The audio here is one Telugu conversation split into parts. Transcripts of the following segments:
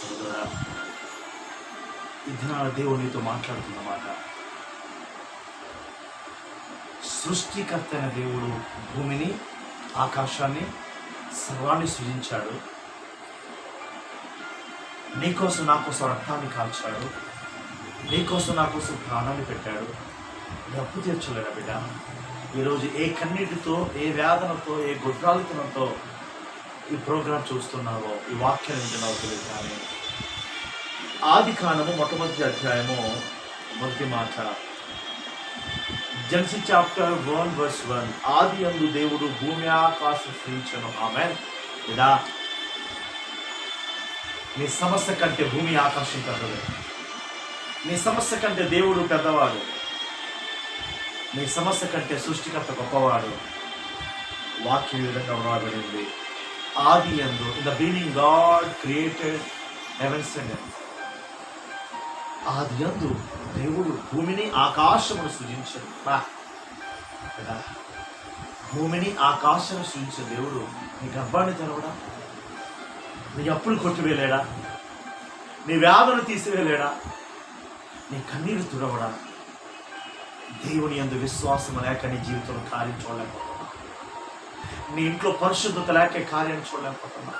సోదరా ఇదిన దేవుడు నీతో మాట్లాడుతున్న మాట. సృష్టికర్త అయిన దేవుడు భూమిని ఆకాశాన్ని సర్వాన్ని సృజించాడు. నీకోసం నా కోసం రక్తాన్ని కాల్చాడు. నీకోసం నా కోసం ప్రాణాన్ని పెట్టాడు. డబ్బు అప్పు తీర్చలేడా బిడ్డ? ఈరోజు ఏ కన్నీటితో ఏ వేదనతో ఏ గుడ్రాలితనంతో ఈ ప్రోగ్రాం చూస్తున్నావో ఈ వాక్యం వింటున్నావో తెలియదు కానీ ఆది కాండము మొట్టమొదటి అధ్యాయము మొదటి మాట. Genesis chapter one verse one. ఆది అందు దేవుడు భూమి ఆకాశం సృష్టించను ఆమె ఇదా నీ సమస్య కంటే భూమి ఆకాశం పెద్దది. నీ సమస్య కంటే దేవుడు పెద్దవాడు. నీ సమస్య కంటే సృష్టికర్త గొప్పవాడు. వాక్యం విధంగా వ్రాయబడింది. ఆది ఎందు in the beginning God created heavens and ఆది యందు దేవుడు భూమిని ఆకాశమును సృజించాడు. బా. కదా? భూమిని ఆకాశం సృజించే దేవుడు నీ గర్భాన్ని తెరవడా? నీ అప్పులు కొట్టివేలేడా నీ వ్యాధులు తీసివేలేడా నీ కన్నీరు తుడవడా? దేవుని అందు విశ్వాసం లేక నీ జీవితంలో కార్యం నీ ఇంట్లో పరిశుద్ధత లేక కార్యం చూడలేకపోతున్నా.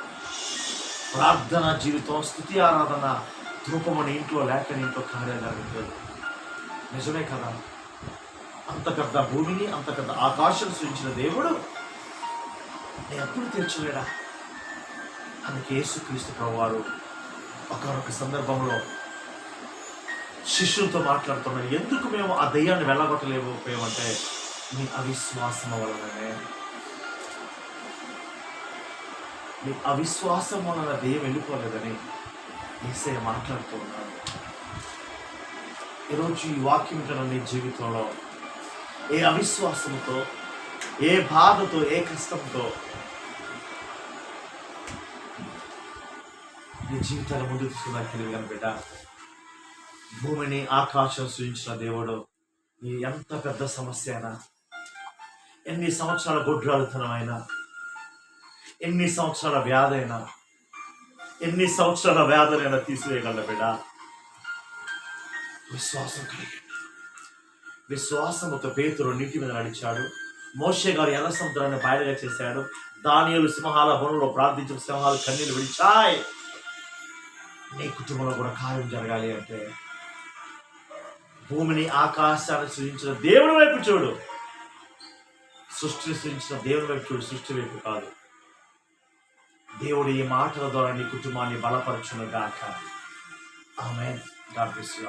ప్రార్థన జీవితం స్థుతి ఆరాధన ధూపము నీ ఇంట్లో లేక నీ ఇంట్లో కార్యం జరగట్లేదు నిజమే కదా? అంత పెద్ద భూమిని అంత పెద్ద ఆకాశం సృష్టించిన దేవుడు నేను ఎప్పుడు తీర్చలేడా? అందుకే యేసుక్రీస్తు ప్రభువారు ఒకనొక సందర్భంలో శిష్యులతో మాట్లాడుతున్నాడు ఎందుకు మేము ఆ దయ్యాన్ని వెళ్ళగొట్టలేకపోయామంటే మీ అవిశ్వాసం వలననే? నీ అవిశ్వాసం వలన దెయ్యం వెళ్ళిపోలేదని ఈసే మాట్లాడుతూ ఉన్నాడు. ఈరోజు ఈ వాక్యం వింటున్న నీ జీవితంలో ఏ అవిశ్వాసంతో ఏ బాధతో ఏ కష్టంతో నీ జీవితాన్ని ముందు తీసుకున్నాను తెలియని బిడ్డ భూమిని ఆకాశం సృజించిన దేవుడు నీ ఎంత పెద్ద సమస్య అయినా ఎన్ని సంవత్సరాల గొడ్రాలుతనమైనా ఎన్ని సంవత్సరాల వ్యాధైనా ఎన్ని సంవత్సరాల వ్యాధులైనా తీసివేయగల బిడ్డ? విశ్వాసం కలిగి. విశ్వాసముతో పేతురు నీటి మీద నడిచాడు. మోషే గారు ఎర్ర సముద్రాన్ని బయలుగా చేశాడు. దానియలు సింహాల బొనలో ప్రార్థించిన సింహాలు కన్నీళ్ళు విడిచాయ్. నీ కుటుంబంలో కూడా కార్యం జరగాలి అంటే భూమిని ఆకాశాన్ని సృజించిన దేవుని వైపు చూడు. సృష్టిని సృజించిన దేవుని వైపు చూడు. సృష్టి వైపు కాదు. దేవుడు ఈ మాటల ద్వారా నీ కుటుంబాన్ని బలపరచును గాక. ఆమె గాడ్ బ్లెస్ యు